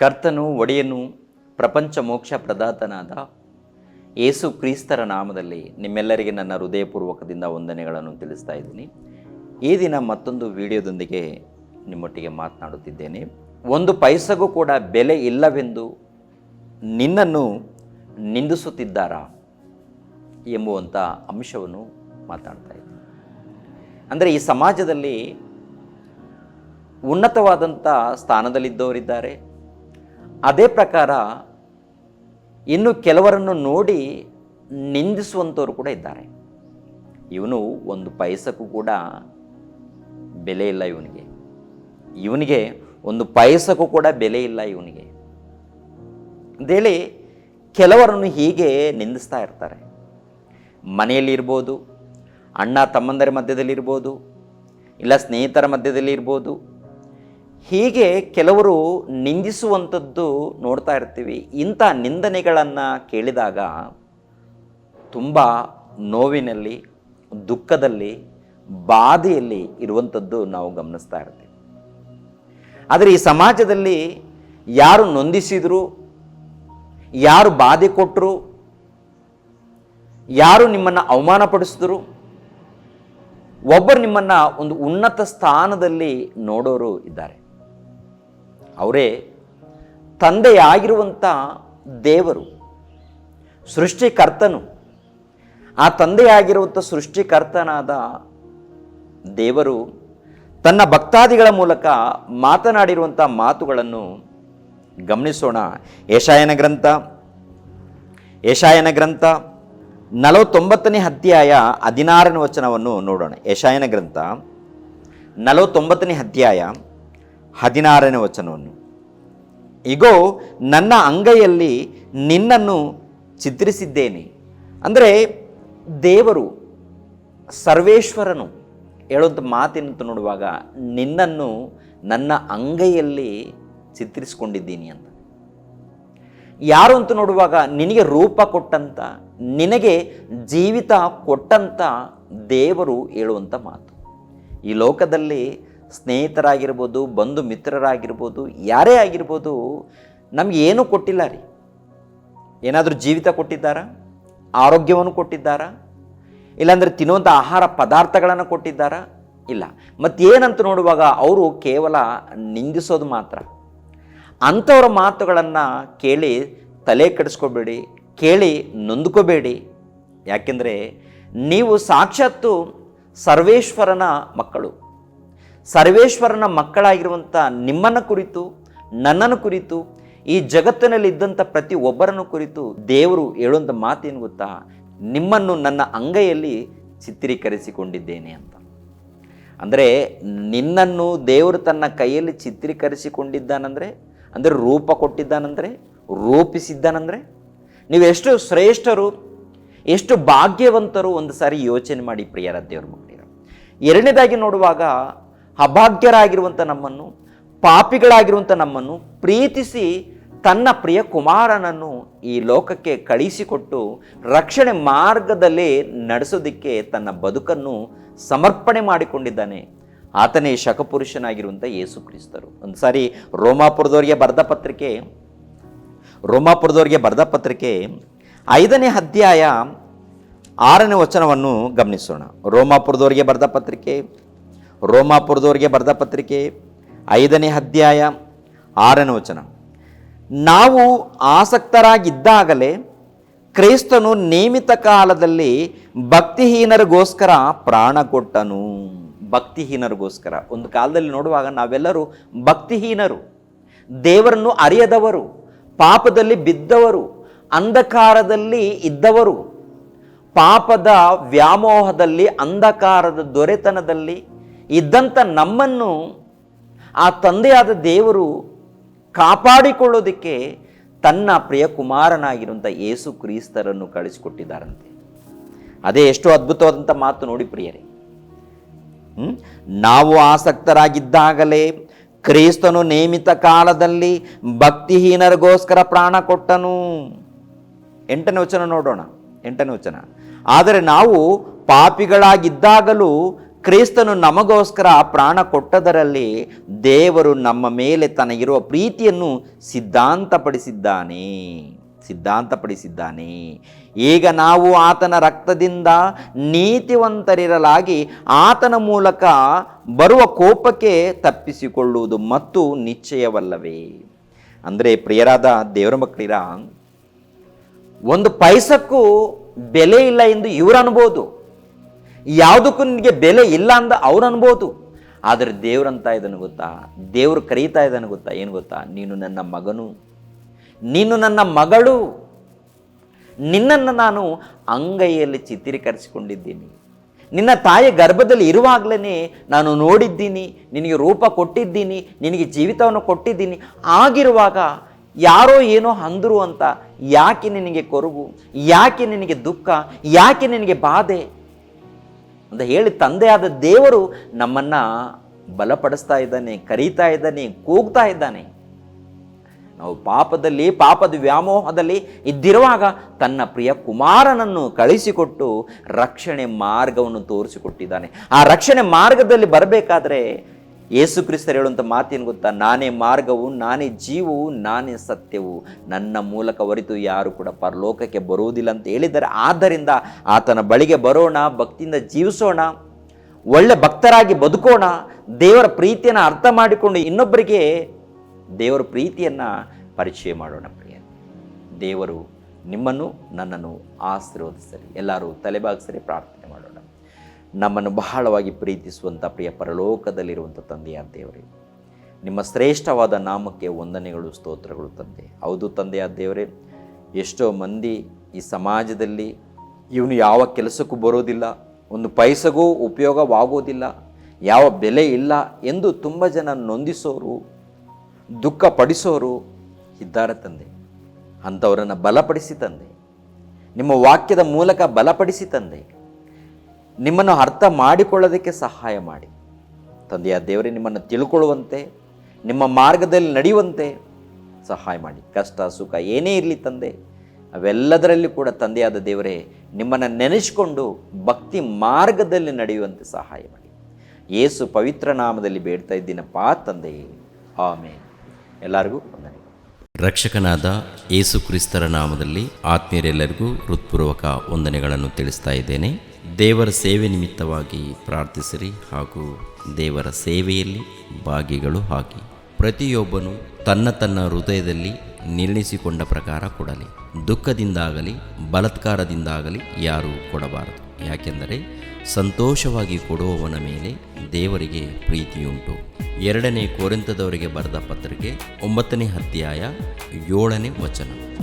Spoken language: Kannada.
ಕರ್ತನು ಒಡೆಯನು, ಪ್ರಪಂಚ ಮೋಕ್ಷ ಪ್ರದಾತನಾದ ಯೇಸು ಕ್ರಿಸ್ತರ ನಾಮದಲ್ಲಿ ನಿಮ್ಮೆಲ್ಲರಿಗೆ ನನ್ನ ಹೃದಯಪೂರ್ವಕದಿಂದ ವಂದನೆಗಳನ್ನು ತಿಳಿಸ್ತಾ ಇದ್ದೀನಿ. ಈ ದಿನ ಮತ್ತೊಂದು ವಿಡಿಯೋದೊಂದಿಗೆ ನಿಮ್ಮೊಟ್ಟಿಗೆ ಮಾತನಾಡುತ್ತಿದ್ದೇನೆ. ಒಂದು ಪೈಸಗೂ ಕೂಡ ಬೆಲೆ ಇಲ್ಲವೆಂದು ನಿನ್ನನ್ನು ನಿಂದಿಸುತ್ತಿದ್ದಾರಾ ಎಂಬುವಂಥ ಅಂಶವನ್ನು ಮಾತನಾಡ್ತಾ ಇದ್ದೀನಿ. ಅಂದರೆ ಈ ಸಮಾಜದಲ್ಲಿ ಉನ್ನತವಾದಂಥ ಸ್ಥಾನದಲ್ಲಿದ್ದವರಿದ್ದಾರೆ. ಅದೇ ಪ್ರಕಾರ ಇನ್ನು ಕೆಲವರನ್ನು ನೋಡಿ ನಿಂದಿಸುವಂಥವ್ರು ಕೂಡ ಇದ್ದಾರೆ. ಇವನು ಒಂದು ಪೈಸಕ್ಕೂ ಕೂಡ ಬೆಲೆ ಇಲ್ಲ ಇವನಿಗೆ. ಇವನಿಗೆ ಒಂದು ಪೈಸಕ್ಕೂ ಕೂಡ ಬೆಲೆ ಇಲ್ಲ ಇವನಿಗೆ. ಅಂತೇಳಿ ಕೆಲವರನ್ನು ಹೀಗೆ ನಿಂದಿಸ್ತಾ ಇರ್ತಾರೆ. ಮನೆಯಲ್ಲಿರ್ಬೋದು, ಅಣ್ಣ ತಮ್ಮಂದರ ಮಧ್ಯದಲ್ಲಿರ್ಬೋದು, ಇಲ್ಲ ಸ್ನೇಹಿತರ ಮಧ್ಯದಲ್ಲಿ ಇರ್ಬೋದು ಹೀಗೆ ಕೆಲವರು ನಿಂದಿಸುವಂಥದ್ದು ನೋಡ್ತಾ ಇರ್ತೀವಿ. ಇಂಥ ನಿಂದನೆಗಳನ್ನು ಕೇಳಿದಾಗ ತುಂಬ ನೋವಿನಲ್ಲಿ, ದುಃಖದಲ್ಲಿ, ಬಾಧೆಯಲ್ಲಿ ಇರುವಂಥದ್ದು ನಾವು ಗಮನಿಸ್ತಾ ಇರ್ತೀವಿ. ಆದರೆ ಈ ಸಮಾಜದಲ್ಲಿ ಯಾರು ನೊಂದಿಸಿದ್ರು, ಯಾರು ಬಾಧೆ ಕೊಟ್ಟರು ಯಾರು ನಿಮ್ಮನ್ನು ಅವಮಾನಪಡಿಸಿದ್ರು, ಒಬ್ಬರು ನಿಮ್ಮನ್ನು ಒಂದು ಉನ್ನತ ಸ್ಥಾನದಲ್ಲಿ ನೋಡೋರು ಇದ್ದಾರೆ. ಅವರೇ ತಂದೆಯಾಗಿರುವಂಥ ದೇವರು, ಸೃಷ್ಟಿಕರ್ತನು. ಆ ತಂದೆಯಾಗಿರುವಂಥ ಸೃಷ್ಟಿಕರ್ತನಾದ ದೇವರು ತನ್ನ ಭಕ್ತಾದಿಗಳ ಮೂಲಕ ಮಾತನಾಡಿರುವಂಥ ಮಾತುಗಳನ್ನು ಗಮನಿಸೋಣ. ಯಶಾಯನ ಗ್ರಂಥ ಯಶಾಯನ ಗ್ರಂಥ ನಲವತ್ತೊಂಬತ್ತನೇ ಅಧ್ಯಾಯ ಹದಿನಾರನೇ ವಚನವನ್ನು ನೋಡೋಣ. ಯಶಾಯನ ಗ್ರಂಥ ನಲವತ್ತೊಂಬತ್ತನೇ ಅಧ್ಯಾಯ ಹದಿನಾರನೇ ವಚನವನ್ನು. ಇಗೋ, ನನ್ನ ಅಂಗೈಯಲ್ಲಿ ನಿನ್ನನ್ನು ಚಿತ್ರಿಸಿದ್ದೇನೆ ಅಂದರೆ ದೇವರು, ಸರ್ವೇಶ್ವರನು ಹೇಳುವಂಥ ಮಾತಿನಂತ ನೋಡುವಾಗ ನಿನ್ನನ್ನು ನನ್ನ ಅಂಗೈಯಲ್ಲಿ ಚಿತ್ರಿಸಿಕೊಂಡಿದ್ದೀನಿ ಅಂತ. ಯಾರು ಅಂತ ನೋಡುವಾಗ ನಿನಗೆ ರೂಪ ಕೊಟ್ಟಂತ, ನಿನಗೆ ಜೀವಿತ ಕೊಟ್ಟಂತ ದೇವರು ಹೇಳುವಂಥ ಮಾತು. ಈ ಲೋಕದಲ್ಲಿ ಸ್ನೇಹಿತರಾಗಿರ್ಬೋದು, ಬಂಧು ಮಿತ್ರರಾಗಿರ್ಬೋದು, ಯಾರೇ ಆಗಿರ್ಬೋದು, ನಮಗೆ ಏನೂ ಕೊಟ್ಟಿಲ್ಲ ರೀ. ಏನಾದರೂ ಜೀವಿತ ಕೊಟ್ಟಿದ್ದಾರಾ? ಆರೋಗ್ಯವನ್ನು ಕೊಟ್ಟಿದ್ದಾರಾ? ಇಲ್ಲಾಂದರೆ ತಿನ್ನುವಂಥ ಆಹಾರ ಪದಾರ್ಥಗಳನ್ನು ಕೊಟ್ಟಿದ್ದಾರಾ? ಇಲ್ಲ. ಮತ್ತೇನಂತ ನೋಡುವಾಗ ಅವರು ಕೇವಲ ನಿಂದಿಸೋದು ಮಾತ್ರ. ಅಂಥವ್ರ ಮಾತುಗಳನ್ನು ಕೇಳಿ ತಲೆ ಕೆಡಿಸ್ಕೋಬೇಡಿ, ಕೇಳಿ ನೊಂದ್ಕೋಬೇಡಿ. ಯಾಕೆಂದರೆ ನೀವು ಸಾಕ್ಷಾತ್ತು ಸರ್ವೇಶ್ವರನ ಮಕ್ಕಳು. ಸರ್ವೇಶ್ವರನ ಮಕ್ಕಳಾಗಿರುವಂಥ ನಿಮ್ಮನ್ನು ಕುರಿತು, ನನ್ನನ್ನು ಕುರಿತು, ಈ ಜಗತ್ತಿನಲ್ಲಿ ಇದ್ದಂಥ ಪ್ರತಿ ಒಬ್ಬರನ್ನು ಕುರಿತು ದೇವರು ಹೇಳುವಂಥ ಮಾತೇನು ಗೊತ್ತಾ? ನಿಮ್ಮನ್ನು ನನ್ನ ಅಂಗೈಯಲ್ಲಿ ಚಿತ್ರೀಕರಿಸಿಕೊಂಡಿದ್ದೇನೆ ಅಂತ. ಅಂದರೆ ನಿನ್ನನ್ನು ದೇವರು ತನ್ನ ಕೈಯಲ್ಲಿ ಚಿತ್ರೀಕರಿಸಿಕೊಂಡಿದ್ದಾನಂದರೆ, ಅಂದರೆ ರೂಪ ಕೊಟ್ಟಿದ್ದಾನಂದರೆ, ರೂಪಿಸಿದ್ದಾನಂದರೆ ನೀವೆಷ್ಟು ಶ್ರೇಷ್ಠರು, ಎಷ್ಟು ಭಾಗ್ಯವಂತರು ಒಂದು ಸಾರಿ ಯೋಚನೆ ಮಾಡಿ ಪ್ರಿಯರ ದೇವ್ರ ಮಕ್ಕಳಿರ ಎರಡನೇದಾಗಿ ನೋಡುವಾಗ ಅಭಾಗ್ಯರಾಗಿರುವಂಥ ನಮ್ಮನ್ನು ಪಾಪಿಗಳಾಗಿರುವಂಥ ನಮ್ಮನ್ನು ಪ್ರೀತಿಸಿ ತನ್ನ ಪ್ರಿಯ ಕುಮಾರನನ್ನು ಈ ಲೋಕಕ್ಕೆ ಕಳಿಸಿಕೊಟ್ಟು ರಕ್ಷಣೆ ಮಾರ್ಗದಲ್ಲಿ ನಡೆಸೋದಕ್ಕೆ ತನ್ನ ಬದುಕನ್ನು ಸಮರ್ಪಣೆ ಮಾಡಿಕೊಂಡಿದ್ದಾನೆ. ಆತನೇ ಶಕಪುರುಷನಾಗಿರುವಂಥ ಯೇಸು ಕ್ರಿಸ್ತರು ಒಂದು ಸಾರಿ ರೋಮಾಪುರದವರಿಗೆ ಬರೆದ ಪತ್ರಿಕೆ, ರೋಮಾಪುರದವರಿಗೆ ಬರೆದ ಪತ್ರಿಕೆ ಐದನೇ ಅಧ್ಯಾಯ ಆರನೇ ವಚನವನ್ನು ಗಮನಿಸೋಣ. ರೋಮಾಪುರದವರಿಗೆ ಬರೆದ ಪತ್ರಿಕೆ ರೋಮಾಪುರದವರಿಗೆ ಬರೆದ ಪತ್ರಿಕೆ ಐದನೇ ಅಧ್ಯಾಯ ಆರನೇ ವಚನ. ನಾವು ಆಸಕ್ತರಾಗಿದ್ದಾಗಲೇ ಕ್ರೈಸ್ತನು ನೇಮಿತ ಕಾಲದಲ್ಲಿ ಭಕ್ತಿಹೀನರಿಗೋಸ್ಕರ ಪ್ರಾಣ ಕೊಟ್ಟನು. ಭಕ್ತಿಹೀನರಿಗೋಸ್ಕರ. ಒಂದು ಕಾಲದಲ್ಲಿ ನೋಡುವಾಗ ನಾವೆಲ್ಲರೂ ಭಕ್ತಿಹೀನರು. ದೇವರನ್ನು ಅರಿಯದವರು, ಪಾಪದಲ್ಲಿ ಬಿದ್ದವರು, ಅಂಧಕಾರದಲ್ಲಿ ಇದ್ದವರು. ಪಾಪದ ವ್ಯಾಮೋಹದಲ್ಲಿ, ಅಂಧಕಾರದ ದೊರೆತನದಲ್ಲಿ ಇದ್ದಂಥ ನಮ್ಮನ್ನು ಆ ತಂದೆಯಾದ ದೇವರು ಕಾಪಾಡಿಕೊಳ್ಳೋದಕ್ಕೆ ತನ್ನ ಪ್ರಿಯ ಕುಮಾರನಾಗಿರುವಂಥ ಯೇಸು ಕ್ರಿಸ್ತರನ್ನು ಕಳಿಸಿಕೊಟ್ಟಿದ್ದಾರಂತೆ. ಅದೇ ಎಷ್ಟು ಅದ್ಭುತವಾದಂಥ ಮಾತು ನೋಡಿ ಪ್ರಿಯರೇ. ನಾವು ಆಸಕ್ತರಾಗಿದ್ದಾಗಲೇ ಕ್ರಿಸ್ತನು ನೇಮಿತ ಕಾಲದಲ್ಲಿ ಭಕ್ತಿಹೀನರಿಗೋಸ್ಕರ ಪ್ರಾಣ ಕೊಟ್ಟನು. ಎಂಟನೇ ವಚನ ನೋಡೋಣ, ಎಂಟನೇ ವಚನ. ಆದರೆ ನಾವು ಪಾಪಿಗಳಾಗಿದ್ದಾಗಲೂ ಕ್ರಿಸ್ತನು ನಮಗೋಸ್ಕರ ಪ್ರಾಣ ಕೊಟ್ಟದರಲ್ಲಿ ದೇವರು ನಮ್ಮ ಮೇಲೆ ತನಗಿರುವ ಪ್ರೀತಿಯನ್ನು ಸಿದ್ಧಾಂತಪಡಿಸಿದ್ದಾನೆ. ಸಿದ್ಧಾಂತಪಡಿಸಿದ್ದಾನೆ. ಈಗ ನಾವು ಆತನ ರಕ್ತದಿಂದ ನೀತಿವಂತರಿರಲಾಗಿ ಆತನ ಮೂಲಕ ಬರುವ ಕೋಪಕ್ಕೆ ತಪ್ಪಿಸಿಕೊಳ್ಳುವುದು ಮತ್ತು ನಿಶ್ಚಯವಲ್ಲವೇ. ಅಂದರೆ ಪ್ರಿಯರಾದ ದೇವರ ಮಕ್ಕಳಿರ, ಒಂದು ಪೈಸಕ್ಕೂ ಬೆಲೆ ಇಲ್ಲ ಎಂದು ಇವರು ಅನ್ಬೋದು. ಯಾವುದಕ್ಕೂ ನಿನಗೆ ಬೆಲೆ ಇಲ್ಲ ಅಂದ ಅವ್ರು ಅನ್ಬೋದು. ಆದರೆ ದೇವ್ರಂತ ಇದನ್ನು ಗೊತ್ತಾ? ದೇವ್ರು ಕರೀತಾ ಇದ್ದಾನೆ ಗೊತ್ತಾ? ಏನು ಗೊತ್ತಾ? ನೀನು ನನ್ನ ಮಗನು. ನೀನು ನನ್ನ ಮಗಳು. ನಿನ್ನನ್ನು ನಾನು ಅಂಗೈಯಲ್ಲಿ ಚಿತ್ರೀಕರಿಸಿಕೊಂಡಿದ್ದೀನಿ. ನಿನ್ನ ತಾಯಿ ಗರ್ಭದಲ್ಲಿ ಇರುವಾಗಲೇ ನಾನು ನೋಡಿದ್ದೀನಿ, ನಿನಗೆ ರೂಪ ಕೊಟ್ಟಿದ್ದೀನಿ, ನಿನಗೆ ಜೀವಿತವನ್ನು ಕೊಟ್ಟಿದ್ದೀನಿ. ಆಗಿರುವಾಗ ಯಾರೋ ಏನೋ ಅಂದರು ಅಂತ ಯಾಕೆ ನಿನಗೆ ಕೊರಗು? ಯಾಕೆ ನಿನಗೆ ದುಃಖ? ಯಾಕೆ ನಿನಗೆ ಬಾಧೆ? ಅಂತ ಹೇಳಿ ತಂದೆಯಾದ ದೇವರು ನಮ್ಮನ್ನ ಬಲಪಡಿಸ್ತಾ ಇದ್ದಾನೆ, ಕರೀತಾ ಇದ್ದಾನೆ, ಕೂಗ್ತಾ ಇದ್ದಾನೆ. ನಾವು ಪಾಪದಲ್ಲಿ, ಪಾಪದ ವ್ಯಾಮೋಹದಲ್ಲಿ ಇದ್ದಿರುವಾಗ ತನ್ನ ಪ್ರಿಯ ಕುಮಾರನನ್ನು ಕಳಿಸಿಕೊಟ್ಟು ರಕ್ಷಣೆ ಮಾರ್ಗವನ್ನು ತೋರಿಸಿಕೊಟ್ಟಿದ್ದಾನೆ. ಆ ರಕ್ಷಣೆ ಮಾರ್ಗದಲ್ಲಿ ಬರಬೇಕಾದ್ರೆ ಯೇಸು ಕ್ರಿಸ್ತರು ಹೇಳುವಂಥ ಮಾತೇನು ಗೊತ್ತಾ? ನಾನೇ ಮಾರ್ಗವು, ನಾನೇ ಜೀವವು, ನಾನೇ ಸತ್ಯವು. ನನ್ನ ಮೂಲಕ ಹೊರಿತು ಯಾರು ಕೂಡ ಪರಲೋಕಕ್ಕೆ ಬರುವುದಿಲ್ಲ ಅಂತ ಹೇಳಿದ್ದಾರೆ. ಆದ್ದರಿಂದ ಆತನ ಬಳಿಗೆ ಬರೋಣ, ಭಕ್ತಿಯಿಂದ ಜೀವಿಸೋಣ, ಒಳ್ಳೆ ಭಕ್ತರಾಗಿ ಬದುಕೋಣ, ದೇವರ ಪ್ರೀತಿಯನ್ನು ಅರ್ಥ ಮಾಡಿಕೊಂಡು ಇನ್ನೊಬ್ಬರಿಗೆ ದೇವರ ಪ್ರೀತಿಯನ್ನು ಪರಿಚಯ ಮಾಡೋಣ ಪ್ರಿಯ ದೇವರು ನಿಮ್ಮನ್ನು, ನನ್ನನ್ನು ಆಶೀರ್ವದಿಸಲಿ. ಎಲ್ಲರೂ ತಲೆಬಾಗಿಸಲಿ ಪ್ರಾರ್ಥನೆ ಮಾಡೋಣ. ನಮ್ಮನ್ನು ಬಹಳವಾಗಿ ಪ್ರೀತಿಸುವಂಥ, ಪ್ರಿಯ ಪರಲೋಕದಲ್ಲಿರುವಂಥ ತಂದೆಯ ದೇವರೇ. ನಿಮ್ಮ ಶ್ರೇಷ್ಠವಾದ ನಾಮಕ್ಕೆ ವಂದನೆಗಳು, ಸ್ತೋತ್ರಗಳು ತಂದೆ. ಹೌದು ತಂದೆಯ ದೇವರೇ, ಎಷ್ಟೋ ಮಂದಿ ಈ ಸಮಾಜದಲ್ಲಿ ಇವನು ಯಾವ ಕೆಲಸಕ್ಕೂ ಬರೋದಿಲ್ಲ, ಒಂದು ಪೈಸೆಗೂ ಉಪಯೋಗವಾಗೋದಿಲ್ಲ, ಯಾವ ಬೆಲೆ ಇಲ್ಲ ಎಂದು ತುಂಬ ಜನ ನೊಂದಿಸೋರು ದುಃಖ ಪಡಿಸೋರು ಇದ್ದಾರೆ ತಂದೆ. ಅಂಥವರನ್ನು ಬಲಪಡಿಸಿ ತಂದೆ. ನಿಮ್ಮ ವಾಕ್ಯದ ಮೂಲಕ ಬಲಪಡಿಸಿ ತಂದೆ. ನಿಮ್ಮನ್ನು ಅರ್ಥ ಮಾಡಿಕೊಳ್ಳೋದಕ್ಕೆ ಸಹಾಯ ಮಾಡಿ. ತಂದೆಯ ದೇವರೇ ನಿಮ್ಮನ್ನು ತಿಳ್ಕೊಳ್ಳುವಂತೆ, ನಿಮ್ಮ ಮಾರ್ಗದಲ್ಲಿ ನಡೆಯುವಂತೆ ಸಹಾಯ ಮಾಡಿ. ಕಷ್ಟ, ಸುಖ ಏನೇ ಇರಲಿ ತಂದೆ, ಅವೆಲ್ಲದರಲ್ಲಿ ಕೂಡ ತಂದೆಯಾದ ದೇವರೇ ನಿಮ್ಮನ್ನು ನೆನೆಸಿಕೊಂಡು ಭಕ್ತಿ ಮಾರ್ಗದಲ್ಲಿ ನಡೆಯುವಂತೆ ಸಹಾಯ ಮಾಡಿ. ಏಸು ಪವಿತ್ರ ನಾಮದಲ್ಲಿ ಬೇಡ್ತಾ ಇದ್ದೀನಪ್ಪ ತಂದೆ. ಆಮೇಲೆ ಎಲ್ಲರಿಗೂ ವಂದನೆ. ರಕ್ಷಕನಾದ ಯೇಸು ಕ್ರಿಸ್ತರ ನಾಮದಲ್ಲಿ ಆತ್ಮೀಯರೆಲ್ಲರಿಗೂ ಹೃತ್ಪೂರ್ವಕ ವಂದನೆಗಳನ್ನು ತಿಳಿಸ್ತಾ ಇದ್ದೇನೆ. ದೇವರ ಸೇವೆ ನಿಮಿತ್ತವಾಗಿ ಪ್ರಾರ್ಥಿಸಿರಿ ಹಾಗೂ ದೇವರ ಸೇವೆಯಲ್ಲಿ ಭಾಗಿಗಳು ಹಾಕಿ ಪ್ರತಿಯೊಬ್ಬನು ತನ್ನ ತನ್ನ ಹೃದಯದಲ್ಲಿ ನಿರ್ಣಯಿಸಿಕೊಂಡ ಪ್ರಕಾರ ಕೊಡಲಿ. ದುಃಖದಿಂದಾಗಲಿ, ಬಲತ್ಕಾರದಿಂದಾಗಲಿ ಯಾರೂ ಕೊಡಬಾರದು. ಯಾಕೆಂದರೆ ಸಂತೋಷವಾಗಿ ಕೊಡುವವನ ಮೇಲೆ ದೇವರಿಗೆ ಪ್ರೀತಿಯುಂಟು. ಎರಡನೇ ಕೋರಿಂತದವರಿಗೆ ಬರೆದ ಪತ್ರಿಕೆ ಒಂಬತ್ತನೇ ಅಧ್ಯಾಯ ಏಳನೇ ವಚನ.